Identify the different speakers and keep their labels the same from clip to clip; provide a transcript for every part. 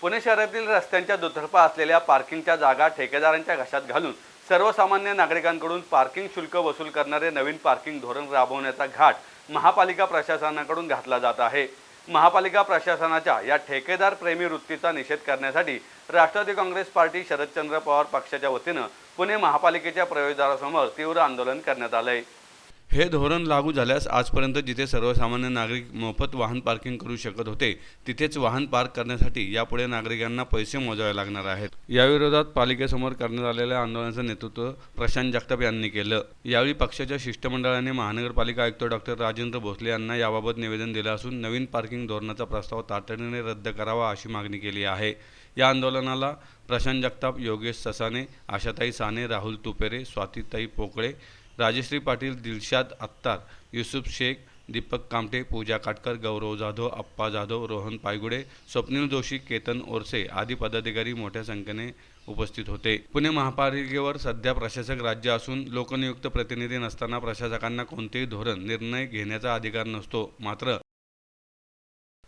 Speaker 1: पुणे शहरातील रस्त्यांच्या दुतर्फा असलेल्या पार्किंगच्या जागा ठेकेदारांच्या घशात घालून सर्वसामान्य नागरिकांकडून पार्किंग शुल्क वसूल करणारे नवीन पार्किंग धोरण राबवण्याचा घाट महापालिका प्रशासनाकडून घातला जात आहे. महापालिका प्रशासनाच्या या ठेकेदार प्रेमी वृत्तीचा निषेध करण्यासाठी राष्ट्रवादी काँग्रेस पार्टी शरदचंद्र पवार पक्षाच्या वतीनं पुणे महापालिकेच्या प्रवेशद्वारासमोर तीव्र आंदोलन करण्यात आलंय. हे धोरण लागू झाल्यास आजपर्यंत जिथे सर्वसामान्य नागरिक मोफत वाहन पार्किंग करू शकत होते तिथेच वाहन पार्क करण्यासाठी यापुढे नागरिकांना पैसे मोजावे लागणार आहेत. याविरोधात पालिकेसमोर करण्यात आलेल्या आंदोलनाचं नेतृत्व प्रशांत जगताप यांनी केलं. यावेळी पक्षाच्या शिष्टमंडळाने महानगरपालिका आयुक्त डॉक्टर राजेंद्र भोसले यांना याबाबत निवेदन दिलं असून नवीन पार्किंग धोरणाचा प्रस्ताव तातडीने रद्द करावा अशी मागणी केली आहे. या आंदोलनाला प्रशांत जगताप योगेश ससाने आशाताई साने राहुल तुपेरे स्वातीताई पोकळे राजश्री पाटील दिलशाद अत्तार युसुफ शेख दीपक कामटे पूजा काटकर गौरव जाधव अप्पा जाधव रोहन पायगुडे स्वप्नील जोशी केतन ओरसे आदी पदाधिकारी मोठ्या संख्येने उपस्थित होते. पुणे महापालिकेवर सध्या प्रशासक राज्य असून लोकनियुक्त प्रतिनिधी नसताना प्रशासकांना कोणतेही धोरण निर्णय घेण्याचा अधिकार नसतो. मात्र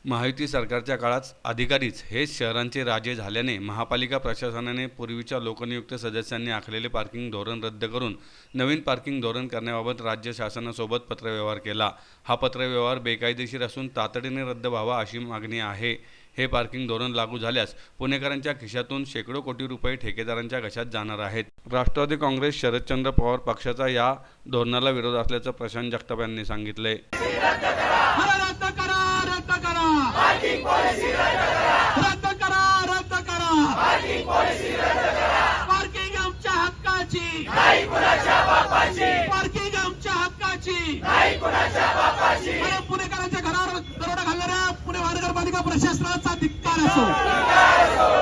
Speaker 1: महायुती सरकारच्या काळात अधिकारीच हेच शहरांचे राजे झाल्याने महापालिका प्रशासनाने पूर्वीच्या लोकनियुक्त सदस्यांनी आखलेले पार्किंग धोरण रद्द करून नवीन पार्किंग धोरण करण्याबाबत राज्य शासनासोबत पत्रव्यवहार केला. हा पत्रव्यवहार बेकायदेशीर असून तातडीने रद्द व्हावा अशी मागणी आहे. हे पार्किंग धोरण लागू झाल्यास पुणेकरांच्या खिशातून शेकडो कोटी रुपये ठेकेदारांच्या घशात जाणार आहेत? राष्ट्रवादी काँग्रेस शरदचंद्र पवार पक्षाचा या धोरणाला विरोध असल्याचं प्रशांत जगताप यांनी सांगितलंय
Speaker 2: अरे रद्द करा रद्द करा रद्द करा रद्द करा. पार्किंग आमच्या हक्काची. पार्किंग आमच्या हक्काची. अरे पुणेकरांच्या घरावर दरोडा घालणाऱ्या पुणे महानगरपालिका प्रशासनाचा धिक्कार असो.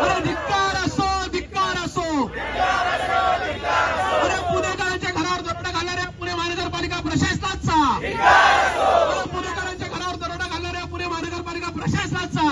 Speaker 2: अरे धिक्कार असो धिक्कार असो. अरे पुणेकरांच्या घरावर दरोडा घालणाऱ्या पुणे महानगरपालिका प्रशासनाचा. प्रशासनाचा